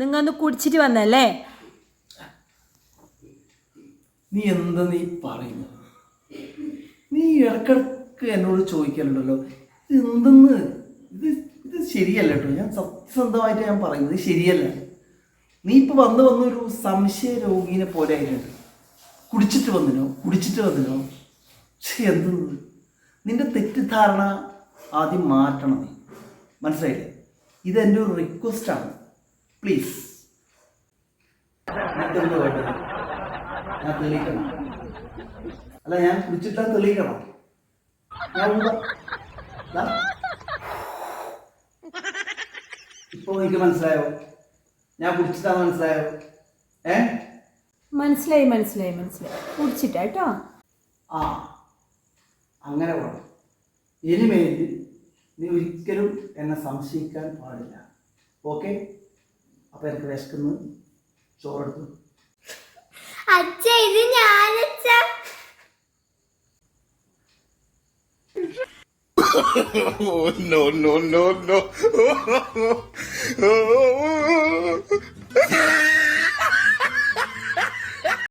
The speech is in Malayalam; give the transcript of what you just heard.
നിങ്ങൾ ഒന്ന് കുടിച്ചിട്ട് വന്നല്ലേ? നീ എന്താ നീ പറയുന്നത്? നീ ഇടക്കിടക്ക് എന്നോട് ചോദിക്കലുണ്ടല്ലോ. എന്തെന്ന് ഇത് ഇത് ശരിയല്ല കേട്ടോ. ഞാൻ സത്യസന്ധമായിട്ട് ഞാൻ പറയുന്നത് ശരിയല്ല. നീ ഇപ്പൊ വന്ന് വന്നൊരു സംശയ രോഗീനെ പോലെ ആയിട്ടുണ്ട് കുടിച്ചിട്ട് വന്നിനോ? കുടിച്ചിട്ട് വന്നിനോ? എന്തെന്ന്? നിന്റെ തെറ്റിദ്ധാരണ ആദ്യം മാറ്റണം നീ. മനസ്സിലായില്ലേ? ഇത് ഒരു റിക്വസ്റ്റാണ് പ്ലീസ് ഞാൻ തെളിയിക്കണം. അല്ല ഞാൻ കുടിച്ചിട്ടാ തെളിയിക്കണം. ഞാൻ. ഇപ്പൊ എനിക്ക് മനസ്സിലായോ? ഞാൻ കുടിച്ചിട്ടാ മനസ്സിലായോ? ഏ? മനസ്സിലായി മനസ്സിലായി മനസ്സിലായി. കുടിച്ചിട്ടാ കേട്ടോ. ആ. അങ്ങനെ വേണം ഇനിമേൽ നീ ഒരിക്കലും എന്നെ സംശയിക്കാൻ പാടില്ല. ഓക്കെ? അപ്പൊ എനിക്ക് വിശക്കുന്നു. ചോറെടുത്തു. അച്ഛ ഇത് ഞാനച്ഛ. Oh, no, no, no, no.